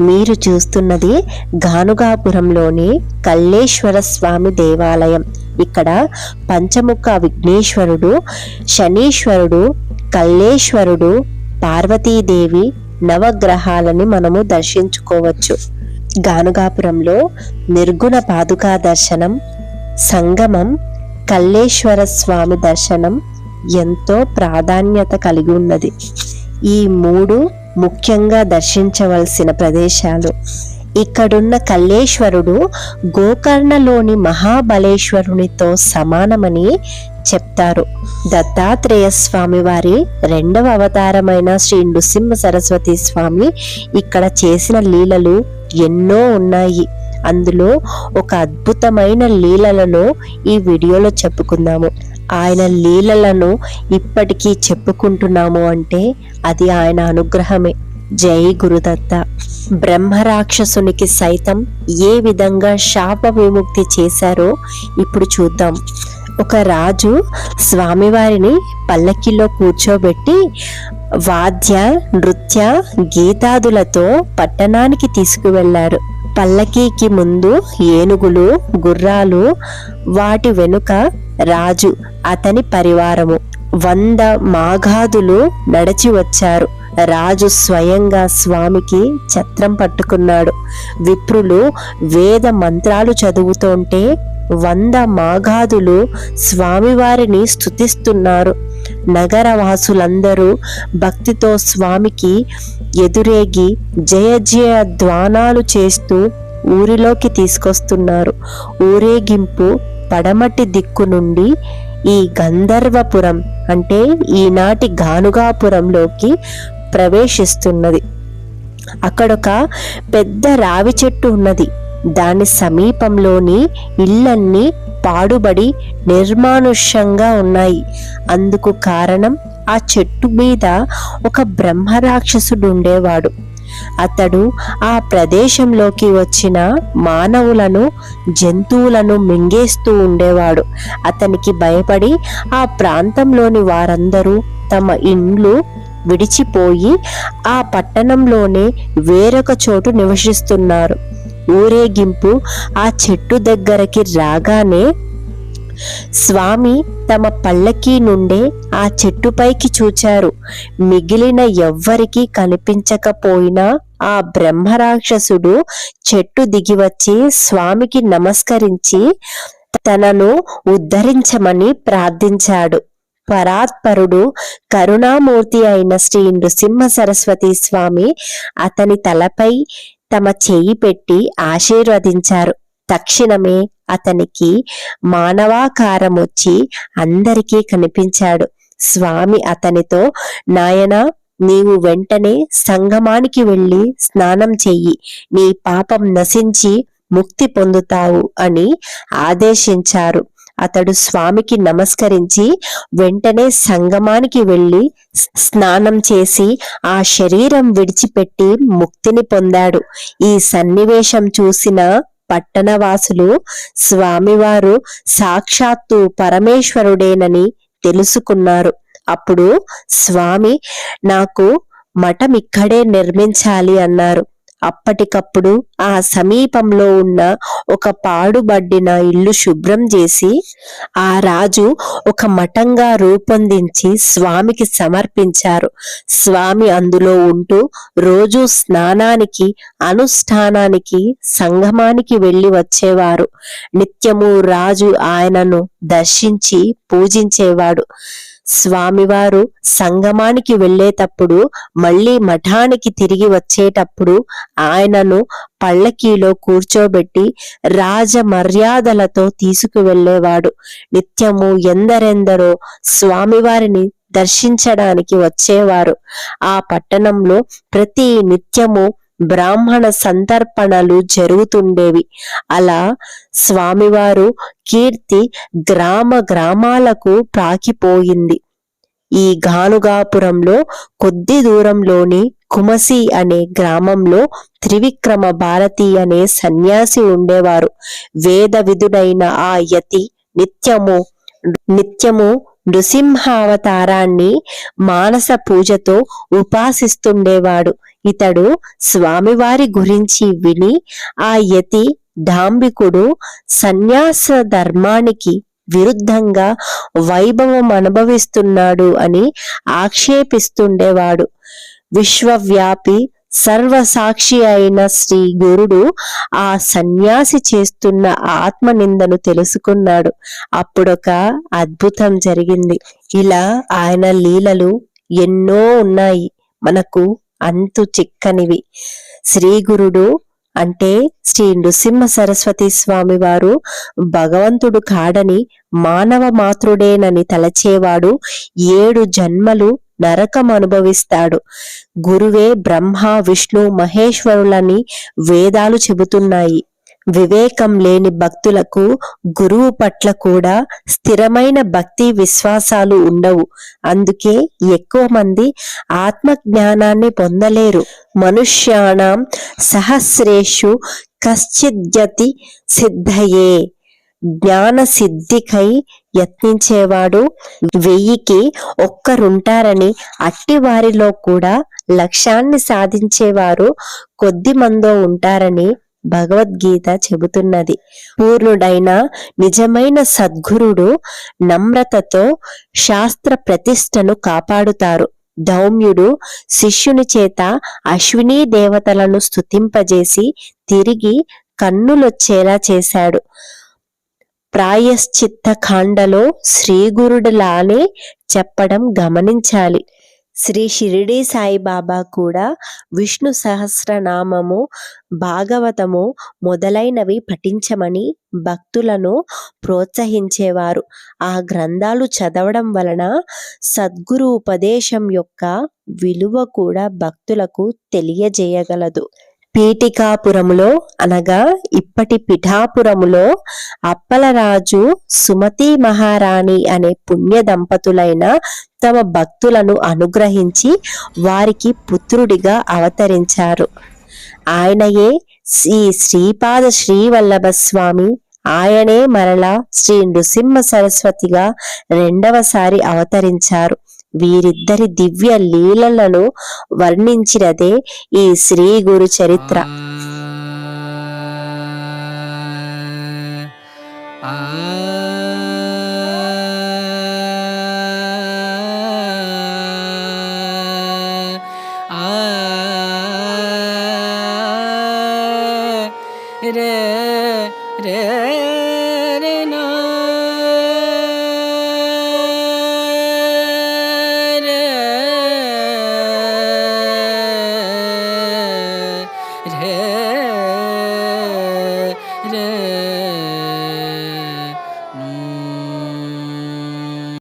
మీరు చూస్తున్నది గానుగాపురంలోని కల్లేశ్వర స్వామి దేవాలయం. ఇక్కడ పంచముఖ విఘ్నేశ్వరుడు శనీశ్వరుడు కల్లేశ్వరుడు పార్వతీదేవి నవగ్రహాలని మనము దర్శించుకోవచ్చు. గానుగాపురంలో నిర్గుణ పాదుకా దర్శనం సంగమం కల్లేశ్వర స్వామి దర్శనం ఎంతో ప్రాధాన్యత కలిగి ఉన్నది. ఈ మూడు ముఖ్యంగా దర్శించవలసిన ప్రదేశాలు. ఇక్కడున్న కల్లేశ్వరుడు గోకర్ణలోని మహాబలేశ్వరునితో సమానమని చెప్తారు. దత్తాత్రేయ స్వామి వారి రెండవ అవతారమైన శ్రీ నృసింహ సరస్వతి స్వామి ఇక్కడ చేసిన లీలలు ఎన్నో ఉన్నాయి. అందులో ఒక అద్భుతమైన లీలలను ఈ వీడియోలో చెప్పుకుందాము. ఆయన లీలలను ఇప్పటికీ చెప్పుకుంటున్నాము అంటే అది ఆయన అనుగ్రహమే. జై గురుదత్త. బ్రహ్మరాక్షసునికి సైతం ఏ విధంగా శాప విముక్తి చేశారో ఇప్పుడు చూద్దాం. ఒక రాజు స్వామివారిని పల్లకిలో కూర్చోబెట్టి వాద్య నృత్య గీతాదులతో పట్టణానికి తీసుకువెళ్ళారు పల్లకీకి ముందు ఏనుగులు గుర్రాలు వాటి వెనుక రాజు అతని పరివారము. వంద మాఘాదులు నడిచి వచ్చారు. రాజు స్వయంగా స్వామికి ఛత్రం పట్టుకున్నాడు. విప్రులు వేద మంత్రాలు చదువుతుంటే వంద మాఘాదులు స్వామివారిని స్థుతిస్తున్నారు నగరవాసులందరూ భక్తితో స్వామికి ఎదురేగి జయ జయ ధ్వానాలు చేస్తూ ఊరిలోకి తీసుకొస్తున్నారు. ఊరేగింపు పడమటి దిక్కు నుండి ఈ గంధర్వపురం అంటే ఈనాటి గానుగాపురంలోకి ప్రవేశిస్తున్నది. అక్కడొక పెద్ద రావి చెట్టు ఉన్నది. దాని సమీపంలోని ఇళ్ళన్నీ పాడుబడి నిర్మానుష్యంగా ఉన్నాయి. అందుకు కారణం ఆ చెట్టు మీద ఒక బ్రహ్మరాక్షసుడు ఉండేవాడు. అతడు ఆ ప్రదేశంలోకి వచ్చిన మానవులను జంతువులను మింగేస్తూ ఉండేవాడు. అతనికి భయపడి ఆ ప్రాంతంలోని వారందరూ తమ ఇండ్లు విడిచిపోయి ఆ పట్టణంలోనే వేరొక చోటు నివసిస్తున్నారు. ఊరేగింపు ఆ చెట్టు దగ్గరకి రాగానే స్వామి తమ పళ్ళకీ నుండే ఆ చెట్టుపైకి చూచారు. మిగిలిన ఎవ్వరికీ కనిపించకపోయినా ఆ బ్రహ్మరాక్షసుడు చెట్టు దిగివచ్చి స్వామికి నమస్కరించి తనను ఉద్ధరించమని ప్రార్థించాడు. పరాత్పరుడు కరుణామూర్తి అయిన శ్రీ నృసింహ సరస్వతి స్వామి అతని తలపై తమ చేయి పెట్టి ఆశీర్వదించారు. తక్షణమే అతనికి మానవాకారం వచ్చి అందరికీ కనిపించాడు. స్వామి అతనితో నాయనా నీవు వెంటనే సంగమానికి వెళ్ళి స్నానం చెయ్యి. నీ పాపం నశించి ముక్తి పొందుతావు అని ఆదేశించారు. అతడు స్వామికి నమస్కరించి వెంటనే సంగమానికి వెళ్ళి స్నానం చేసి ఆ శరీరం విడిచిపెట్టి ముక్తిని పొందాడు. ఈ సన్నివేశం చూసిన పట్టణవాసులు స్వామివారు సాక్షాత్తు పరమేశ్వరుడేనని తెలుసుకున్నారు. అప్పుడు స్వామి నాకు మఠం ఇక్కడే నిర్మించాలి అన్నారు. అప్పటికప్పుడు ఆ సమీపంలో ఉన్న ఒక పాడుబడ్డిన ఇల్లు శుభ్రం చేసి ఆ రాజు ఒక మఠంగా రూపొందించి స్వామికి సమర్పించారు. స్వామి అందులో ఉంటూ రోజు స్నానానికి అనుష్ఠానానికి సంగమానికి వెళ్ళి వచ్చేవారు. నిత్యము రాజు ఆయనను దర్శించి పూజించేవాడు. స్వామివారు సంగమానికి వెళ్ళేటప్పుడు మళ్ళీ మఠానికి తిరిగి వచ్చేటప్పుడు ఆయనను పల్లకీలో కూర్చోబెట్టి రాజ మర్యాదలతో తీసుకువెళ్ళేవాడు. నిత్యము ఎందరెందరో స్వామివారిని దర్శించడానికి వచ్చేవారు. ఆ పట్టణంలో ప్రతి నిత్యము బ్రాహ్మణ సంతర్పణలు జరుగుతుండేవి. అలా స్వామివారు కీర్తి గ్రామ గ్రామాలకు ప్రాకిపోయింది. ఈ గానుగాపురంలో కొద్ది దూరంలోని కుమసి అనే గ్రామంలో త్రివిక్రమ భారతి అనే సన్యాసి ఉండేవారు. వేద విధుడైన ఆ యతి నిత్యము నిత్యము నృసింహావతారాన్ని మానస పూజతో ఉపాసిస్తుండేవాడు. ఇతడు స్వామివారి గురించి విని ఆ యతి డాంబికుడు సన్యాస ధర్మానికి విరుద్ధంగా వైభవం అనుభవిస్తున్నాడు అని ఆక్షేపిస్తుండేవాడు. విశ్వవ్యాపి సర్వసాక్షి అయిన శ్రీ గురుడు ఆ సన్యాసి చేస్తున్న ఆత్మనిందను తెలుసుకున్నాడు. అప్పుడొక అద్భుతం జరిగింది. ఇలా ఆయన లీలలు ఎన్నో ఉన్నాయి. మనకు అంతు చిక్కనివి. శ్రీ గురుడు అంటే శ్రీ నృసింహ సరస్వతి స్వామి వారు భగవంతుడు కాడని మానవ మాతృడేనని తలచేవాడు ఏడు జన్మలు నరకం అనుభవిస్తాడు. గురువే బ్రహ్మ విష్ణు మహేశ్వరులని వేదాలు చెబుతున్నాయి. వివేకం లేని భక్తులకు గురువు పట్ల కూడా స్థిరమైన భక్తి విశ్వాసాలు ఉండవు. అందుకే ఎక్కువ మంది ఆత్మ జ్ఞానాన్ని పొందలేరు. మనుష్యాణం సహస్రేషు కశ్చిద్యతి సిద్ధయే. జ్ఞాన సిద్ధికై యత్నించేవాడు వెయ్యికి ఒక్కరుంటారని అట్టి వారిలో కూడా లక్ష్యాన్ని సాధించేవారు కొద్ది మందో ఉంటారని భగవద్గీత చెబుతున్నది. పూర్ణుడైన నిజమైన సద్గురుడు నమ్రతతో శాస్త్ర ప్రతిష్టను కాపాడుతారు. దౌమ్యుడు శిష్యుని చేత అశ్వినీ దేవతలను స్తుతింపజేసి తిరిగి కన్నులొచ్చేలా చేశాడు. ప్రాయశ్చిత్త ఖాండలో శ్రీగురుడులానే చెప్పడం గమనించాలి. శ్రీ షిరిడి సాయిబాబా కూడా విష్ణు సహస్రనామము భాగవతము మొదలైనవి పఠించమని భక్తులను ప్రోత్సహించేవారు. ఆ గ్రంథాలు చదవడం వలన సద్గురు ఉపదేశం యొక్క విలువ కూడా భక్తులకు తెలియజేయగలదు. పీఠికాపురములో అనగా ఇప్పటి పిఠాపురములో అప్పలరాజు సుమతి మహారాణి అనే పుణ్య దంపతులైన తమ భక్తులను అనుగ్రహించి వారికి పుత్రుడిగా అవతరించారు. ఆయనయే శ్రీ శ్రీపాద శ్రీవల్లభ స్వామి ఆయనే మరలా శ్రీ నృసింహ సరస్వతిగా రెండవసారి అవతరించారు. వీరిద్దరి దివ్య లీలలను వర్ణించినదే ఈ శ్రీ గురు చరిత్ర. ఆ రే రే.